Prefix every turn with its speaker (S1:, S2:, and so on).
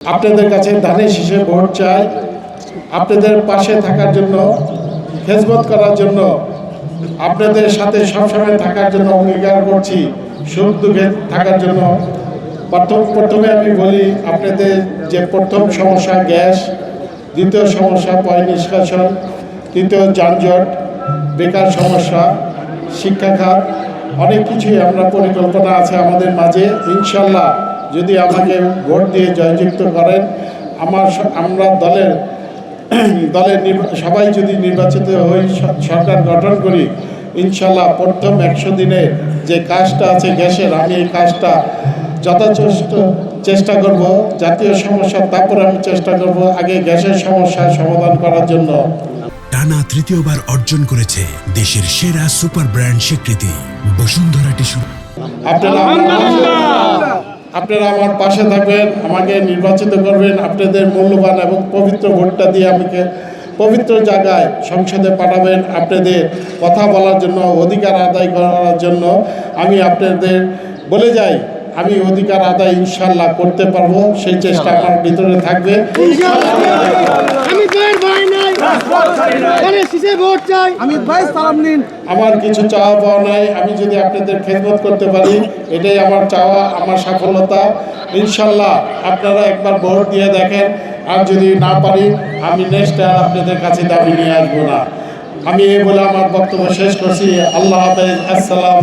S1: আপনাদের কাছে ধানের শীষে ভোট চাই। আপনাদের পাশে থাকার জন্য, খেজমত করার জন্য, আপনাদের সাথে সবসময় থাকার জন্য অঙ্গীকার করছি, সুখ দুঃখে থাকার জন্য। প্রথম, প্রথমে আমি বলি, আপনাদের যে প্রথম সমস্যা গ্যাস, দ্বিতীয় সমস্যা পয় নিষ্কাশন, তৃতীয় যানজট, বেকার সমস্যা, শিক্ষা খাত, অনেক কিছুই আমরা পরিকল্পনা আছে আমাদের মাঝে। ইনশাল্লাহ যদি আমাকে ভোট দিয়ে জয়যুক্ত করেন আমার আমরা দলের দলের সবাই যদি নির্বাচিত হই সরকার গঠন করি ইনশাল্লাহ প্রথম একশো দিনে যে কাজটা আছে গ্যাসের আমি এই কাজটা যথাযথ চেষ্টা করব জাতীয় সমস্যা তারপর আমি চেষ্টা করব আগে গ্যাসের সমস্যা সমাধান করার জন্য।
S2: টানা তৃতীয়বার অর্জন করেছে দেশের সেরা সুপার ব্র্যান্ড স্বীকৃতি বসুন্ধরা টিস্যু।
S1: আপনারা আপনারা আমার পাশে থাকবেন আমাকে নির্বাচিত করবেন আপনাদের মূল্যবান এবং পবিত্র ভোটটা দিয়ে আমাকে পবিত্র জায়গায় সংসদে পাঠাবেন আপনাদের কথা বলার জন্য অধিকার আদায় করার জন্য আমি আপনাদের বলে যাই আমি অধিকার আদায় ইনশাল্লাহ করতে পারব সেই চেষ্টা আমার ভিতরে থাকবে।
S3: আমি দয়ের ভাই নাই আরে শিশে ভোট চাই। আমি ভাই সালাম নিন।
S1: আমার কিছু চাওয়া পাওয়া নাই আমি যদি আপনাদের খেদমত করতে পারি এটাই আমার চাওয়া আমার সফলতা ইনশাল্লাহ আপনারা একবার ভোট দিয়ে দেখেন আর যদি না পারি আমি নেক্সট আর আপনাদের কাছে দাবি নিয়ে আসব না। আমি এই বলে আমার বক্তব্য শেষ করছি। আল্লাহ হাফেজ আসসালাম।